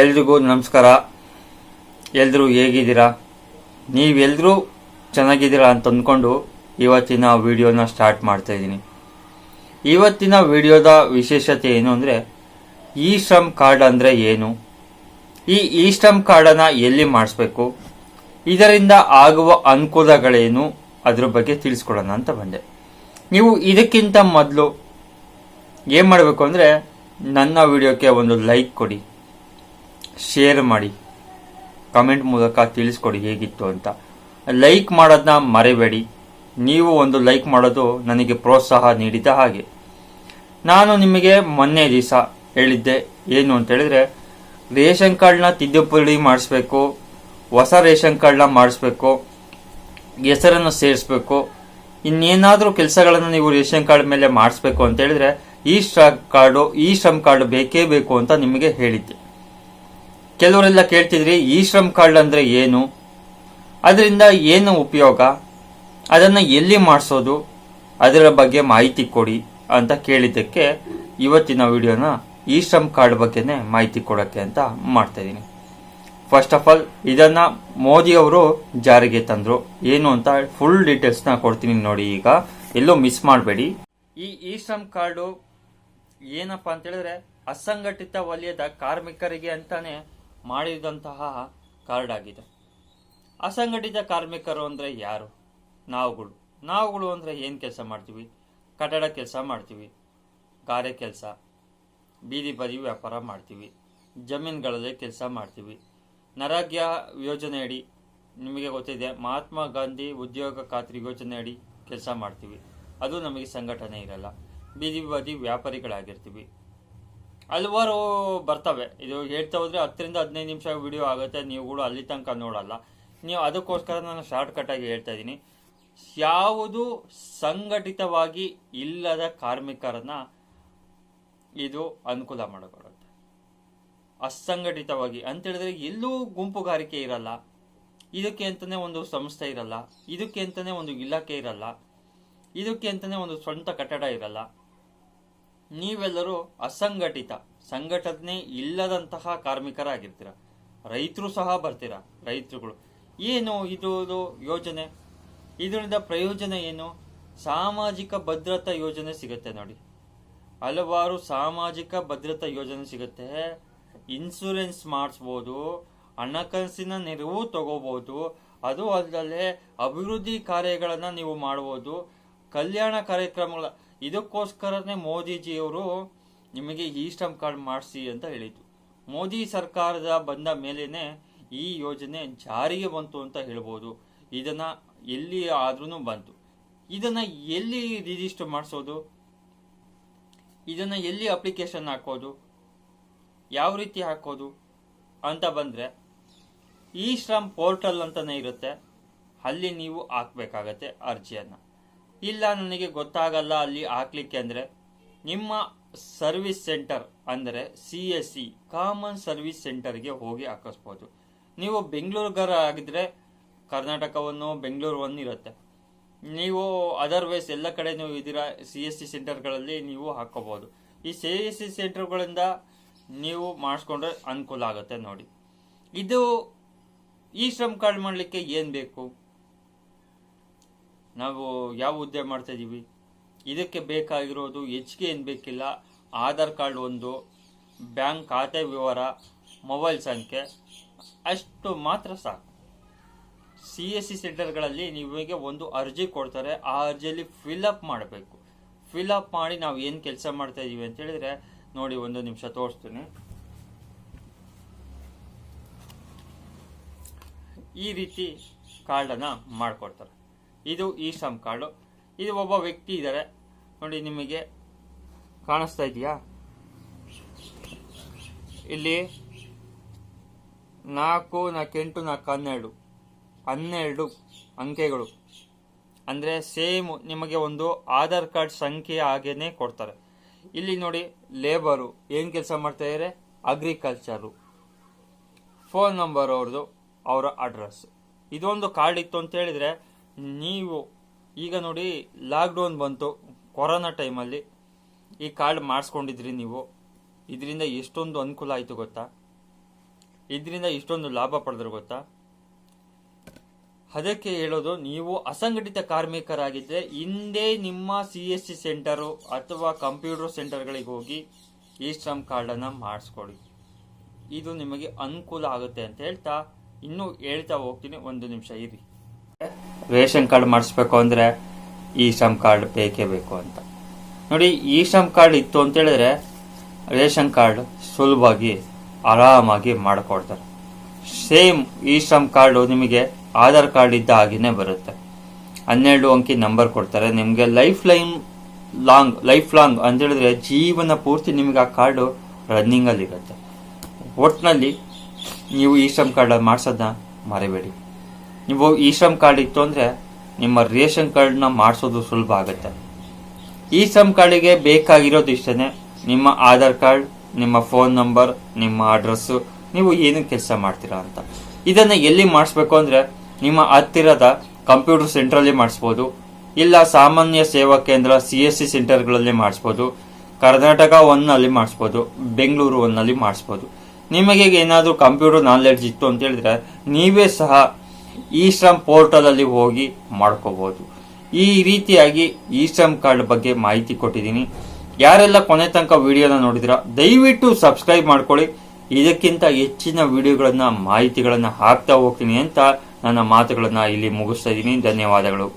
ಎಲ್ರಿಗೂ ನಮಸ್ಕಾರ. ಎಲ್ಲರೂ ಹೇಗಿದ್ದೀರಾ? ನೀವೆಲ್ಲರೂ ಚೆನ್ನಾಗಿದ್ದೀರಾ ಅಂತ ಅಂದ್ಕೊಂಡು ಇವತ್ತಿನ ವಿಡಿಯೋನ ಸ್ಟಾರ್ಟ್ ಮಾಡ್ತಾ ಇದ್ದೀನಿ. ಇವತ್ತಿನ ವಿಡಿಯೋದ ವಿಶೇಷತೆ ಏನು ಅಂದರೆ ಈ ಶ್ರಮ್ ಕಾರ್ಡ್ ಅಂದರೆ ಏನು? ಈ ಇ ಶ್ರಮ್ ಕಾರ್ಡನ್ನು ಎಲ್ಲಿ ಮಾಡಿಸ್ಬೇಕು? ಇದರಿಂದ ಆಗುವ ಅನುಕೂಲಗಳೇನು? ಅದ್ರ ಬಗ್ಗೆ ತಿಳಿಸ್ಕೊಡೋಣ ಅಂತ ಬಂದೆ. ನೀವು ಇದಕ್ಕಿಂತ ಮೊದಲು ಏನು ಮಾಡಬೇಕು ಅಂದರೆ, ನನ್ನ ವಿಡಿಯೋಕ್ಕೆ ಒಂದು ಲೈಕ್ ಕೊಡಿ. ಶೇರ್ ಮಾಡಿ ಕಮೆಂಟ್ ಮೂಲಕ ತಿಳಿಸ್ಕೊಡಿ ಹೇಗಿತ್ತು ಅಂತ. ಲೈಕ್ ಮಾಡೋದನ್ನ ಮರೆಬೇಡಿ. ನೀವು ಒಂದು ಲೈಕ್ ಮಾಡೋದು ನನಗೆ ಪ್ರೋತ್ಸಾಹ ನೀಡಿದ ಹಾಗೆ. ನಾನು ನಿಮಗೆ ಮೊನ್ನೆ ದಿವಸ ಹೇಳಿದ್ದೆ, ಏನು ಅಂತ ಹೇಳಿದ್ರೆ, ರೇಷನ್ ಕಾರ್ಡ್ನ ತಿದ್ದುಪಡಿ ಮಾಡಿಸ್ಬೇಕು, ಹೊಸ ರೇಷನ್ ಕಾರ್ಡ್ನ ಮಾಡಿಸ್ಬೇಕು, ಹೆಸರನ್ನು ಸೇರಿಸ್ಬೇಕು, ಇನ್ನೇನಾದರೂ ಕೆಲಸಗಳನ್ನು ನೀವು ರೇಷನ್ ಕಾರ್ಡ್ ಮೇಲೆ ಮಾಡಿಸ್ಬೇಕು ಅಂತ ಹೇಳಿದ್ರೆ, ಈ ಶ್ರಮ್ ಕಾರ್ಡು, ಈ ಶ್ರಮ್ ಕಾರ್ಡ್ ಬೇಕೇ ಬೇಕು ಅಂತ ನಿಮಗೆ ಹೇಳಿದ್ದೆ. ಕೆಲವರೆಲ್ಲ ಕೇಳ್ತಿದ್ರಿ, ಈ ಶ್ರಮ್ ಕಾರ್ಡ್ ಅಂದ್ರೆ ಏನು? ಅದರಿಂದ ಏನು ಉಪಯೋಗ? ಅದನ್ನು ಎಲ್ಲಿ ಮಾಡಿಸೋದು? ಅದರ ಬಗ್ಗೆ ಮಾಹಿತಿ ಕೊಡಿ ಅಂತ ಕೇಳಿದ್ದಕ್ಕೆ ಇವತ್ತಿನ ವಿಡಿಯೋನ ಈ ಶ್ರಮ್ ಕಾರ್ಡ್ ಬಗ್ಗೆನೇ ಮಾಹಿತಿ ಕೊಡೋಕ್ಕೆ ಅಂತ ಮಾಡ್ತಾ ಇದ್ದೀನಿ. ಫಸ್ಟ್ ಆಫ್ ಆಲ್ ಇದನ್ನ ಮೋದಿಯವರು ಜಾರಿಗೆ ತಂದ್ರು. ಏನು ಅಂತ ಫುಲ್ ಡೀಟೇಲ್ಸ್ನ ಕೊಡ್ತೀನಿ ನೋಡಿ ಈಗ. ಎಲ್ಲೂ ಮಿಸ್ ಮಾಡಬೇಡಿ. ಈ ಇ ಶ್ರಮ್ ಕಾರ್ಡು ಏನಪ್ಪಾ ಅಂತ ಹೇಳಿದ್ರೆ ಅಸಂಘಟಿತ ವಲಯದ ಕಾರ್ಮಿಕರಿಗೆ ಅಂತಾನೆ ಮಾಡಿದಂತಹ ಕಾರ್ಡ್ ಆಗಿದೆ. ಅಸಂಘಟಿತ ಕಾರ್ಮಿಕರು ಅಂದರೆ ಯಾರು? ನಾವುಗಳು. ನಾವುಗಳು ಅಂದರೆ ಏನು ಕೆಲಸ ಮಾಡ್ತೀವಿ? ಕಟ್ಟಡ ಕೆಲಸ ಮಾಡ್ತೀವಿ. ಗಾರೆ ಕೆಲಸ. ಬೀದಿ ಬದಿ ವ್ಯಾಪಾರ ಮಾಡ್ತೀವಿ. ಜಮೀನುಗಳಲ್ಲಿ ಕೆಲಸ ಮಾಡ್ತೀವಿ. ನರಾಗ್ಯ ಯೋಜನೆಯಡಿ ನಿಮಗೆ ಗೊತ್ತಿದೆ, ಮಹಾತ್ಮ ಗಾಂಧಿ ಉದ್ಯೋಗ ಖಾತ್ರಿ ಯೋಜನೆಯಡಿ ಕೆಲಸ ಮಾಡ್ತೀವಿ. ಅದು ನಮಗೆ ಸಂಘಟನೆ ಇರಲ್ಲ. ಬೀದಿ ಬದಿ ವ್ಯಾಪಾರಿಗಳಾಗಿರ್ತೀವಿ. ಹಲವಾರು ಬರ್ತವೆ. ಇದು ಹೇಳ್ತಾ ಹೋದರೆ ಹತ್ತರಿಂದ ಹದಿನೈದು ನಿಮಿಷ ವಿಡಿಯೋ ಆಗುತ್ತೆ. ನೀವುಗಳು ಅಲ್ಲಿ ತನಕ ನೋಡಲ್ಲ. ನೀವು ಅದಕ್ಕೋಸ್ಕರ ನಾನು ಶಾರ್ಟ್ ಕಟ್ ಆಗಿ ಹೇಳ್ತಾ ಇದ್ದೀನಿ. ಯಾವುದು ಸಂಘಟಿತವಾಗಿ ಇಲ್ಲದ ಕಾರ್ಮಿಕರನ್ನ ಇದು ಅನುಕೂಲ ಮಾಡಿಕೊಡುತ್ತೆ. ಅಸಂಘಟಿತವಾಗಿ. ಅಂತೇಳಿದ್ರೆ ಎಲ್ಲೂ ಗುಂಪುಗಾರಿಕೆ ಇರಲ್ಲ. ಇದಕ್ಕೆ ಅಂತಲೇ ಒಂದು ಸಂಸ್ಥೆ ಇರಲ್ಲ. ಇದಕ್ಕೆ ಅಂತಲೇ ಒಂದು ಇಲಾಖೆ ಇರಲ್ಲ. ಇದಕ್ಕೆ ಅಂತಲೇ ಒಂದು ಸ್ವಂತ ಕಟ್ಟಡ ಇರಲ್ಲ. ನೀವೆಲ್ಲರೂ ಅಸಂಘಟಿತ, ಸಂಘಟನೆ ಇಲ್ಲದಂತಹ ಕಾರ್ಮಿಕರಾಗಿರ್ತೀರ. ರೈತರು ಸಹ ಬರ್ತೀರ, ರೈತರುಗಳು. ಏನು ಇದು ಯೋಜನೆ? ಇದರಿಂದ ಪ್ರಯೋಜನ ಏನು? ಸಾಮಾಜಿಕ ಭದ್ರತಾ ಯೋಜನೆ ಸಿಗುತ್ತೆ ನೋಡಿ. ಹಲವಾರು ಸಾಮಾಜಿಕ ಭದ್ರತಾ ಯೋಜನೆ ಸಿಗುತ್ತೆ. ಇನ್ಸೂರೆನ್ಸ್ ಮಾಡಿಸ್ಬೋದು, ಹಣಕಾಸಿನ ನೆರವು ತಗೋಬಹುದು ಅದು ಅಲ್ಲದೆ ಅಭಿವೃದ್ಧಿ ಕಾರ್ಯಗಳನ್ನು ನೀವು ಮಾಡ್ಬೋದು. ಕಲ್ಯಾಣ ಕಾರ್ಯಕ್ರಮಗಳ ಇದಕ್ಕೋಸ್ಕರನೇ ಮೋದಿಜಿಯವರು ನಿಮಗೆ ಈ ಶ್ರಮ್ ಕಾರ್ಡ್ ಮಾಡಿಸಿ ಅಂತ ಹೇಳಿದ್ದು ಮೋದಿ ಸರ್ಕಾರದ ಬಂದ ಮೇಲೇ ಈ ಯೋಜನೆ ಜಾರಿಗೆ ಬಂತು ಅಂತ ಹೇಳ್ಬೋದು. ಇದನ್ನು ಎಲ್ಲಿ ಆದ್ರೂ ಬಂತು. ಇದನ್ನು ಎಲ್ಲಿ ರಿಜಿಸ್ಟರ್ ಮಾಡಿಸೋದು? ಇದನ್ನು ಎಲ್ಲಿ ಅಪ್ಲಿಕೇಶನ್ ಹಾಕೋದು? ಯಾವ ರೀತಿ ಹಾಕೋದು ಅಂತ ಬಂದರೆ ಈ ಶ್ರಮ್ ಪೋರ್ಟಲ್ ಅಂತಲೇ ಇರುತ್ತೆ. ಅಲ್ಲಿ ನೀವು ಹಾಕಬೇಕಾಗತ್ತೆ ಅರ್ಜಿಯನ್ನ. ಇಲ್ಲ ನನಗೆ ಗೊತ್ತಾಗಲ್ಲ ಅಲ್ಲಿ ಹಾಕ್ಲಿಕ್ಕೆ ಅಂದರೆ, ನಿಮ್ಮ ಸರ್ವಿಸ್ ಸೆಂಟರ್ ಅಂದರೆ C S C common service ಸೆಂಟರ್ಗೆ ಹೋಗಿ ಹಾಕಿಸ್ಬೋದು. ನೀವು ಬೆಂಗಳೂರುಗಾರ ಆಗಿದ್ರೆ ಕರ್ನಾಟಕವನ್ನು ಬೆಂಗಳೂರು ಇರುತ್ತೆ. ನೀವು ಅದರ್ವೈಸ್ ಎಲ್ಲ ಕಡೆ ನೀವು ಇದ್ದೀರಾ, ಸಿ ಎಸ್ ಸಿ ಸೆಂಟರ್ಗಳಲ್ಲಿ ನೀವು ಹಾಕೋಬಹುದು ಈ ಸಿ ಎಸ್ ಸಿ ಸೆಂಟರ್ಗಳಿಂದ ನೀವು ಮಾಡಿಸ್ಕೊಂಡ್ರೆ ಅನುಕೂಲ ಆಗುತ್ತೆ ನೋಡಿ. ಇದು ಈ ಶ್ರಮ್ ಕಾರ್ಡ್ ಮಾಡಲಿಕ್ಕೆ ಏನು ಬೇಕು? ನಾವು ಯಾವ ಹುದ್ದೆ ಮಾಡ್ತಾ ಇದೀವಿ? ಇದಕ್ಕೆ ಬೇಕಾಗಿರೋದು ಹೆಚ್ಚಿಗೆ ಏನು ಬೇಕಿಲ್ಲ? ಆಧಾರ್ ಕಾರ್ಡ್ ಒಂದು, ಬ್ಯಾಂಕ್ ಖಾತೆ ವಿವರ, ಮೊಬೈಲ್ ಸಂಖ್ಯೆ, ಅಷ್ಟು ಮಾತ್ರ ಸಾಕು. ಸಿ ಎಸ್ ಸಿ ಸೆಂಟರ್ಗಳಲ್ಲಿ ನಿಮಗೆ ಒಂದು ಅರ್ಜಿ ಕೊಡ್ತಾರೆ, ಆ ಅರ್ಜಿಯಲ್ಲಿ ಫಿಲಪ್ ಮಾಡಬೇಕು. ಫಿಲಪ್ ಮಾಡಿ ನಾವು ಏನು ಕೆಲಸ ಮಾಡ್ತಾ ಇದ್ದೀವಿ ಅಂತ ಹೇಳಿದ್ರೆ, ನೋಡಿ ಒಂದು ನಿಮಿಷ ತೋರಿಸ್ತೀನಿ. ಈ ರೀತಿ ಕಾರ್ಡನ್ನು ಮಾಡಿಕೊಡ್ತಾರೆ. ಇದು ಈ ಶ್ರಮ್ ಕಾರ್ಡು ಇದು ಒಬ್ಬ ವ್ಯಕ್ತಿ ಇದ್ದಾರೆ ನೋಡಿ, ನಿಮಗೆ ಕಾಣಿಸ್ತಾ ಇದೆಯಾ? ಇಲ್ಲಿ ನಾಲ್ಕು ನಾಲ್ಕು ಎಂಟು ನಾಲ್ಕು ಹನ್ನೆರಡು ಹನ್ನೆರಡು ಅಂಕೆಗಳು. ಅಂದರೆ ಸೇಮ್ ನಿಮಗೆ ಒಂದು ಆಧಾರ್ ಕಾರ್ಡ್ ಸಂಖ್ಯೆ ಹಾಗೇನೆ ಕೊಡ್ತಾರೆ. ಇಲ್ಲಿ ನೋಡಿ, ಲೇಬರು ಏನು ಕೆಲಸ ಮಾಡ್ತಾ ಇದ್ದಾರೆ ಅಗ್ರಿಕಲ್ಚರು. ಫೋನ್ ನಂಬರ್ ಅವ್ರದ್ದು, ಅವರ ಅಡ್ರೆಸ್. ಇದೊಂದು ಕಾರ್ಡ್ ಇತ್ತು ಅಂತ ಹೇಳಿದ್ರೆ ನೀವು ಈಗ ನೋಡಿ ಲಾಕ್ಡೌನ್ ಬಂತು. ಕೊರೋನಾ ಟೈಮಲ್ಲಿ ಈ ಕಾರ್ಡ್ ಮಾಡಿಸ್ಕೊಂಡಿದ್ರಿ ನೀವು. ಇದರಿಂದ ಎಷ್ಟೊಂದು ಅನುಕೂಲ ಆಯಿತು ಗೊತ್ತಾ? ಇದರಿಂದ ಇಷ್ಟೊಂದು ಲಾಭ ಪಡೆದ್ರು ಗೊತ್ತಾ? ಅದಕ್ಕೆ ಹೇಳೋದು, ನೀವು ಅಸಂಘಟಿತ ಕಾರ್ಮಿಕರಾಗಿದ್ದರೆ ಹಿಂದೆ ನಿಮ್ಮ ಸಿ ಎಸ್ ಸಿ ಸೆಂಟರು ಅಥವಾ ಕಂಪ್ಯೂಟರ್ ಸೆಂಟರ್ಗಳಿಗೆ ಹೋಗಿ ಈ ಶ್ರಮ್ ಕಾರ್ಡನ್ನು ಮಾಡಿಸ್ಕೊಡಿ ಇದು ನಿಮಗೆ ಅನುಕೂಲ ಆಗುತ್ತೆ ಅಂತ ಹೇಳ್ತಾ, ಇನ್ನೂ ಹೇಳ್ತಾ ಹೋಗ್ತೀನಿ. ಒಂದು ನಿಮಿಷ ಇರಿ. ರೇಷನ್ ಕಾರ್ಡ್ ಮಾಡಿಸ್ಬೇಕು ಅಂದರೆ ಇ ಶ್ರಮ್ ಕಾರ್ಡ್ ಬೇಕೇ ಬೇಕು ಅಂತ. ನೋಡಿ ಇ ಶ್ರಮ್ ಕಾರ್ಡ್ ಇತ್ತು ಅಂತ ಹೇಳಿದ್ರೆ ರೇಷನ್ ಕಾರ್ಡ್ ಸುಲಭವಾಗಿ, ಆರಾಮಾಗಿ ಮಾಡಿಕೊಡ್ತಾರೆ. ಸೇಮ್ ಇ ಶ್ರಮ್ ಕಾರ್ಡು ನಿಮಗೆ ಆಧಾರ್ ಕಾರ್ಡ್ ಇದ್ದ ಹಾಗೆಯೇ ಬರುತ್ತೆ. ಹನ್ನೆರಡು ಅಂಕಿ ನಂಬರ್ ಕೊಡ್ತಾರೆ. ನಿಮಗೆ life line long, life long ಅಂತ ಹೇಳಿದ್ರೆ ಜೀವನ ಪೂರ್ತಿ ನಿಮಗೆ ಆ ಕಾರ್ಡು ರನ್ನಿಂಗಲ್ಲಿ ಇರುತ್ತೆ. ಒಟ್ಟಿನಲ್ಲಿ ನೀವು ಈ ಶ್ರಮ್ ಕಾರ್ಡ್ ಮಾಡಿಸೋದನ್ನ ಮರಿಬೇಡಿ. ನೀವು ಈ ಶ್ರಮ್ ಕಾರ್ಡ್ ಇತ್ತು ಅಂದರೆ ನಿಮ್ಮ ರೇಷನ್ ಕಾರ್ಡ್ನ ಮಾಡಿಸೋದು ಸುಲಭ ಆಗುತ್ತೆ. ಈ ಶ್ರಮ್ ಕಾರ್ಡಿಗೆ ಬೇಕಾಗಿರೋದು ಇಷ್ಟೇ ನಿಮ್ಮ ಆಧಾರ್ ಕಾರ್ಡ್, ನಿಮ್ಮ ಫೋನ್ ನಂಬರ್, ನಿಮ್ಮ ಅಡ್ರೆಸ್, ನೀವು ಏನು ಕೆಲಸ ಮಾಡ್ತೀರಾ ಅಂತ. ಇದನ್ನು ಎಲ್ಲಿ ಮಾಡಿಸ್ಬೇಕು ಅಂದರೆ ನಿಮ್ಮ ಹತ್ತಿರದ ಕಂಪ್ಯೂಟರ್ ಸೆಂಟ್ರಲ್ಲಿ ಮಾಡಿಸ್ಬೋದು. ಇಲ್ಲ ಸಾಮಾನ್ಯ ಸೇವಾ ಕೇಂದ್ರ ಸಿ ಎಸ್ ಸಿ ಸೆಂಟರ್ಗಳಲ್ಲಿ ಮಾಡಿಸ್ಬೋದು. ಕರ್ನಾಟಕ ಒನ್ನಲ್ಲಿ ಮಾಡಿಸ್ಬೋದು. ಬೆಂಗಳೂರು ಒನ್ನಲ್ಲಿ ಮಾಡಿಸ್ಬೋದು. ನಿಮಗೆ ಏನಾದರೂ ಕಂಪ್ಯೂಟರ್ ನಾಲೆಡ್ಜ್ ಇತ್ತು ಅಂತ ಹೇಳಿದ್ರೆ ನೀವೇ ಸಹ ಈ ಶ್ರಮ್ ಪೋರ್ಟಲಲ್ಲಿ ಹೋಗಿ ಮಾಡ್ಕೋಬಹುದು ಈ ರೀತಿಯಾಗಿ ಇ ಶ್ರಮ್ ಕಾರ್ಡ್ ಬಗ್ಗೆ ಮಾಹಿತಿ ಕೊಟ್ಟಿದ್ದೀನಿ. ಯಾರೆಲ್ಲ ಕೊನೆ ತನಕ ವಿಡಿಯೋನ ನೋಡಿದ್ರ, ದಯವಿಟ್ಟು ಸಬ್ಸ್ಕ್ರೈಬ್ ಮಾಡ್ಕೊಳ್ಳಿ. ಇದಕ್ಕಿಂತ ಹೆಚ್ಚಿನ ವಿಡಿಯೋಗಳನ್ನ, ಮಾಹಿತಿಗಳನ್ನ ಹಾಕ್ತಾ ಹೋಗ್ತೀನಿ ಅಂತ ನನ್ನ ಮಾತುಗಳನ್ನ ಇಲ್ಲಿ ಮುಗಿಸ್ತಾ ಇದ್ದೀನಿ. ಧನ್ಯವಾದಗಳು.